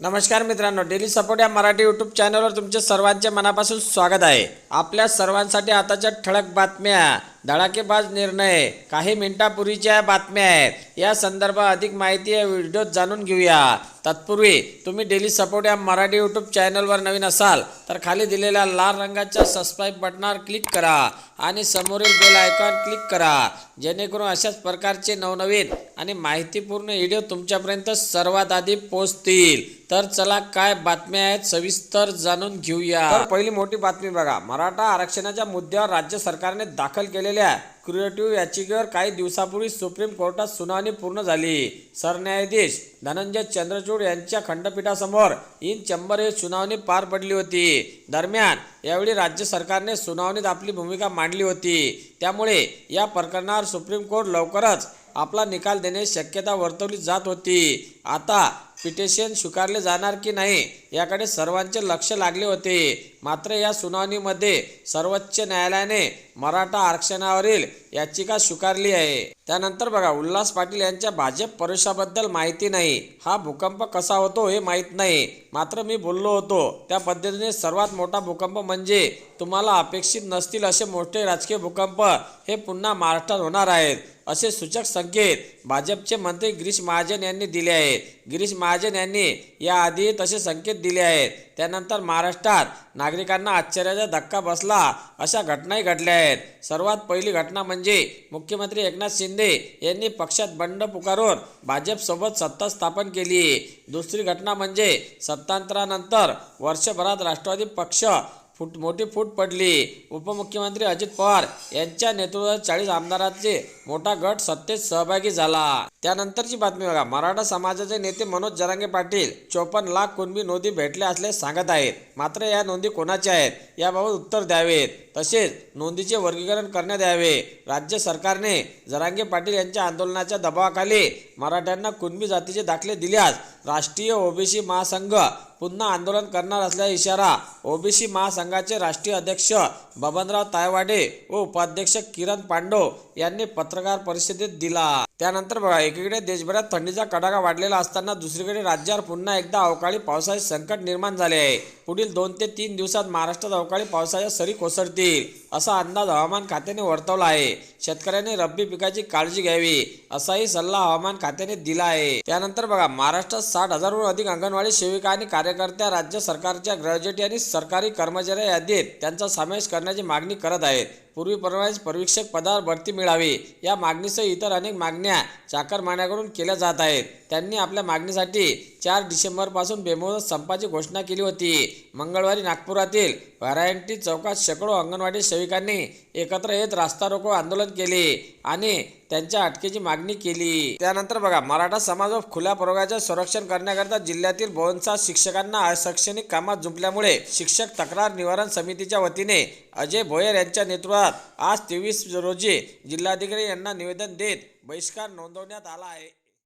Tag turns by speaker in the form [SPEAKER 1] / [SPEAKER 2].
[SPEAKER 1] नमस्कार मित्रांनो daily support या मराठी यूट्यूब चॅनलवर तुमचे सर्वांचे मनापासून स्वागत आहे. आपल्या सर्वांसाठी आताच्या ठळक बातम्या. धडाकेबाज निर्णय. काही मिनिटापूर्वीच्या बातम्या आहेत. या संदर्भात अधिक माहिती या व्हिडिओत जाणून घेऊया. तत्पूर्वी तुम्ही डेली सपोर्ट या मराठी यूट्यूब चॅनलवर नवीन असाल तर खाली दिलेल्या लाल रंगाच्या सबस्क्राईब बटनावर क्लिक करा आणि समोरील बेल आयकॉन क्लिक करा. जेणेकरून अशाच प्रकारचे नवनवीन आणि माहितीपूर्ण व्हिडिओ तुमच्यापर्यंत सर्वात आधी पोहोचतील. तर चला काय बातम्या आहेत सविस्तर जाणून घेऊया. तर पहिली मोठी बातमी बघा. मराठा आरक्षणाच्या मुद्द्यावर राज्य सरकारने दाखल केलेल्या क्रिएटिव्ह याचिकेवर काही दिवसापूर्वी सुप्रीम कोर्टात सुनावणी पूर्ण झाली. सरन्यायाधीश धनंजय चंद्रचूड यांच्या खंडपीठासमोर इन चंबर ही सुनावणी पार पडली होती. दरम्यान यावेळी राज्य सरकारने सुनावणीत आपली भूमिका मांडली होती. त्यामुळे या प्रकरणावर सुप्रीम कोर्ट लवकरच आपला निकाल देण्याची शक्यता वर्तवली जात होती. आता पिटिशन स्वीकारले जाणार की नाही याकडे सर्वांचे लक्ष लागले होते. मात्र या सुनावणीमध्ये सर्वोच्च न्यायालयाने मराठा आरक्षणावरील याचिका स्वीकारली आहे. त्यानंतर बघा उल्हास पाटील यांच्या भाजप प्रवेशाबद्दल माहिती नाही. हा भूकंप कसा होतो हे माहीत नाही. मात्र मी बोललो होतो त्या पद्धतीने सर्वात मोठा भूकंप म्हणजे तुम्हाला अपेक्षित नसतील असे मोठे राजकीय भूकंप हे पुन्हा महाराष्ट्रात होणार आहेत असे सूचक संकेत भाजपचे मंत्री गिरीश महाजन यांनी दिले आहेत. गिरीश महाजन यांनी याआधी तसे संकेत दिले आहेत. त्यानंतर महाराष्ट्रात नागरिकांना आश्चर्याचा धक्का बसला अशा घटनाही घडल्या आहेत. सर्वात पहिली घटना म्हणजे मुख्यमंत्री एकनाथ शिंदे यांनी पक्षात बंड पुकारून भाजपसोबत सत्ता स्थापन केली. दुसरी घटना म्हणजे सत्तांतरानंतर वर्षभरात राष्ट्रवादी पक्ष फूट मोठी फूट पडली. उपमुख्यमंत्री अजित पवार यांच्या नेतृत्वात चाळीस आमदारांचे मोठा गट सत्तेत सहभागी झाला. त्यानंतरची बातमी बघा. मराठा समाजाचे नेते मनोज जरांगे पाटील चोपन्न लाख कुणबी नोंदी भेटल्या असल्याचे सांगत आहेत. मात्र या नोंदी कोणाच्या आहेत? याबाबत उत्तर द्यावेत. तसेच नोंदीचे वर्गीकरण करण्यात यावे. राज्य सरकारने जरांगे पाटील यांच्या आंदोलनाच्या दबावाखाली मराठ्यांना कुणबी जातीचे दाखले दिल्यास राष्ट्रीय ओबीसी महासंघ पुन्हा आंदोलन करणार असल्याचा इशारा ओबीसी महासंघाचे राष्ट्रीय अध्यक्ष बबनराव तायवाडे व उपाध्यक्ष किरण पांडव यांनी पत्रकार परिषदेत दिला. त्यानंतर बघा एकीकडे देशभरात थंडीचा कडाका वाढलेला असताना दुसरीकडे राज्यावर पुन्हा एकदा अवकाळी पावसाचे संकट निर्माण झाले आहे. पुढील दोन ते तीन दिवसात महाराष्ट्रात अवकाळी पावसाच्या सरी कोसळतील. असा अंदाज हवामान खात्याने वर्तवला आहे. शेतकऱ्यांनी रब्बी पिकाची काळजी घ्यावी असाही सल्ला हवामान खात्याने दिला आहे. त्यानंतर बघा महाराष्ट्रात साठ हजारहून अधिक अंगणवाडी सेविका आणि कार्यकर्त्या राज्य सरकारच्या ग्रॅज्युएटी आणि सरकारी कर्मचाऱ्या यादीत त्यांचा समावेश करण्याची मागणी करत आहेत. पूर्वीप्रमाणेच परीक्षक पदावर भरती मिळावी या मागणीसह इतर अनेक मागण्या चाकरमान्याकडून केल्या जात आहेत. त्यांनी आपल्या मागणीसाठी चार डिसेंबरपासून बेमुदत संपाची घोषणा केली होती. मंगळवारी नागपुरातील व्हरायंटी चौकात शेकडो अंगणवाडी सेविकांनी एकत्र येत रास्ता रोको आंदोलन केले आणि त्यांच्या अटकेची मागणी केली. त्यानंतर बघा मराठा समाज व खुल्या प्रयोगाचे संरक्षण करण्याकरता जिल्ह्यातील बहुतांश शिक्षकांना अशैक्षणिक कामात जुंपल्यामुळे शिक्षक तक्रार निवारण समितीच्या वतीने अजय भोयर यांच्या नेतृत्वात आज तेवीस रोजी जिल्हाधिकारी यांना निवेदन देत बहिष्कार नोंदवण्यात आला आहे.